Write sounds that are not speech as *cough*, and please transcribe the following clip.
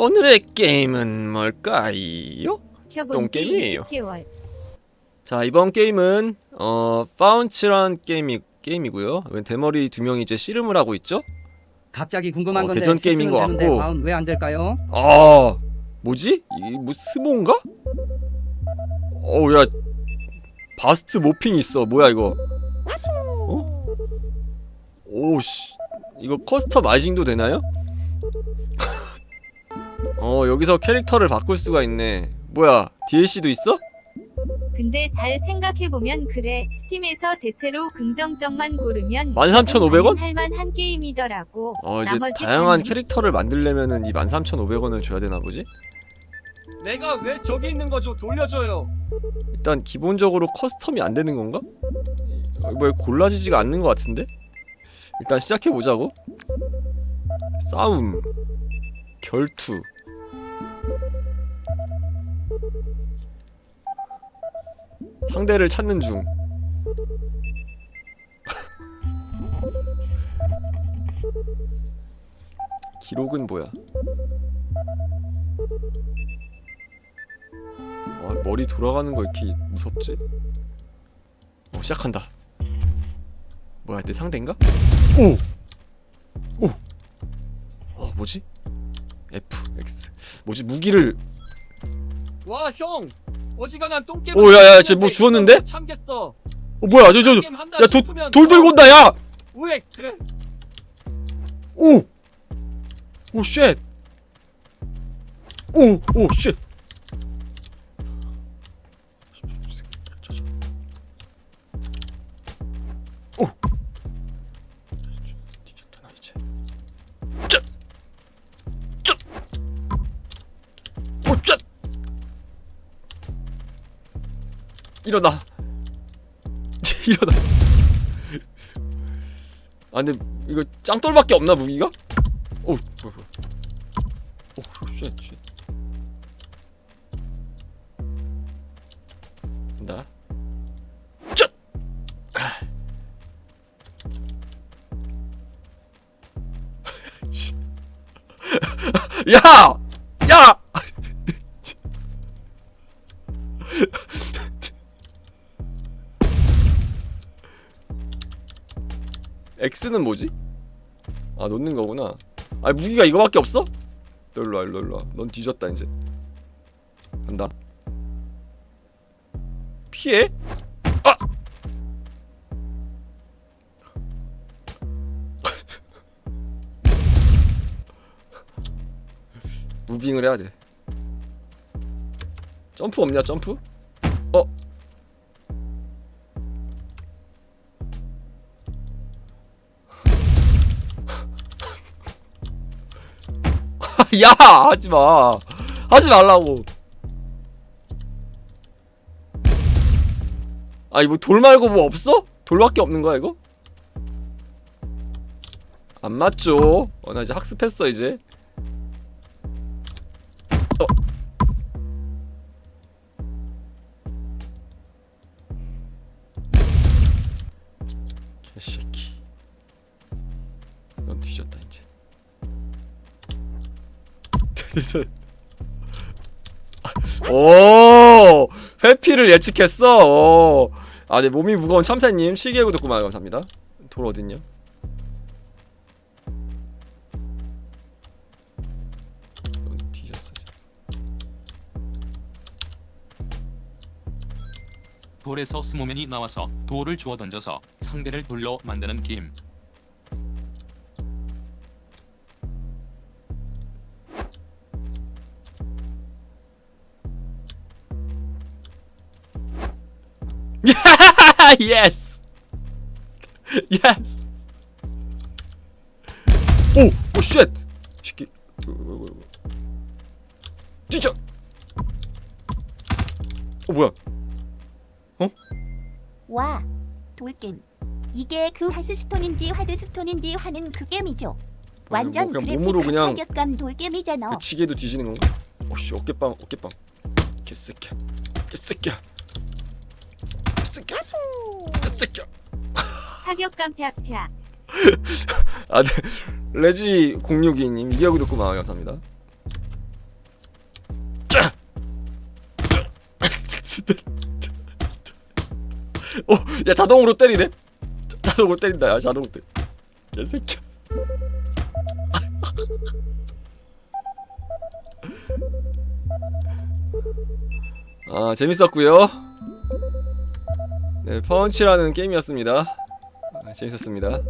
오늘의 게임은 뭘까요? 똥게임이에요. 20개월. 자 이번 게임은 어 파운치란 게임이 게임이고요. 대머리 두 명이 이제 씨름을 하고 있죠. 갑자기 궁금한 어, 건데 대전 게임인 것 같고. 왜안 될까요? 아 뭐지? 이게 뭐 스모인가? 어야 바스트 모핑 있어. 뭐야 이거? 어? 오씨 이거 커스터마이징도 되나요? 어 여기서 캐릭터를 바꿀 수가 있네. 뭐야 DLC도 있어? 근데 잘 생각해보면 그래. 스팀에서 대체로 긍정적만 고르면 13,500원? 할만한 게임이더라고. 어 이제 나머지 다양한 판은- 캐릭터를 만들려면은 이 13,500원을 줘야 되나 보지? 내가 왜 저기 있는 거죠? 돌려줘요. 일단 기본적으로 커스텀이 안 되는 건가? 어, 뭐 골라지지가 않는 것 같은데? 일단 시작해 보자고. 싸움, 결투. 상대를 찾는 중. *laughs* 기록은 뭐야? 와 머리 돌아가는 거 이렇게 무섭지? 어 시작한다 뭐야 내 상대인가? 오! 오! 어 뭐지? F, X 뭐지 무기를 와 형, 어지간한 똥개. 오, 야, 야, 쟤뭐 주웠는데? 참겠어. 어 뭐야 저 저 저 야, 도- 돌 들고 온다 야! 왜 그래? 오! 오 쉣! 오! 오 쉣! 일어나 *laughs* 일어나 아 근데 이거 짱돌밖에 없나 무기가? 오 뭐야 뭐야 오쉣 쉣. 나 쯧! 아. *laughs* 야! X는 뭐지? 아 놓는 거구나 아 무기가 이거밖에 없어? 너 일로와 일로와 일로와 넌 뒤졌다 이제 간다 피해? 아! *laughs* 무빙을 해야 돼 점프 없냐 점프? *laughs* 야 하지마. 하지 말라고. 아 이거 돌 말고 뭐 없어? 돌밖에 없는 거야 이거? 안 맞죠? 어 나 이제 학습했어 이제. 어. 개새끼. 넌 뒤졌다 이제 *laughs* 오 회피를 예측했어. 오. 아, 네 몸이 무거운 참새님 시계 구독구만 감사합니다. 돌 어딨냐? 돌에서 스모맨이 나와서 돌을 주워 던져서 상대를 돌로 만드는 게 임. 예스. 예스. 오, 오 쉣. 새끼. 어, 어, 어, 어. 어 뭐야? 와, 돌겜. 이게 그 하스스톤인지 하드스톤인지 하는 그 게임이죠. 완전 뭐 그냥 몸으로 그냥 타격감 돌겜이잖아. 그 지게도 뒤지는 건가? 오씨 어깨빵 어깨빵 개새끼야 개새끼야 개 새끼야. 새끼야. 사격 깜팍팍. *laughs* 아, 네. 레지 062님 이야기 듣고 마음 감사합니다. *laughs* 어, 야 자동으로 때리네. 자, 동으로 때린다. 야 자동으로 때. 야 새끼. *laughs* 아 재밌었고요. 네 펀치라는 게임이었습니다. 아, 재밌었습니다.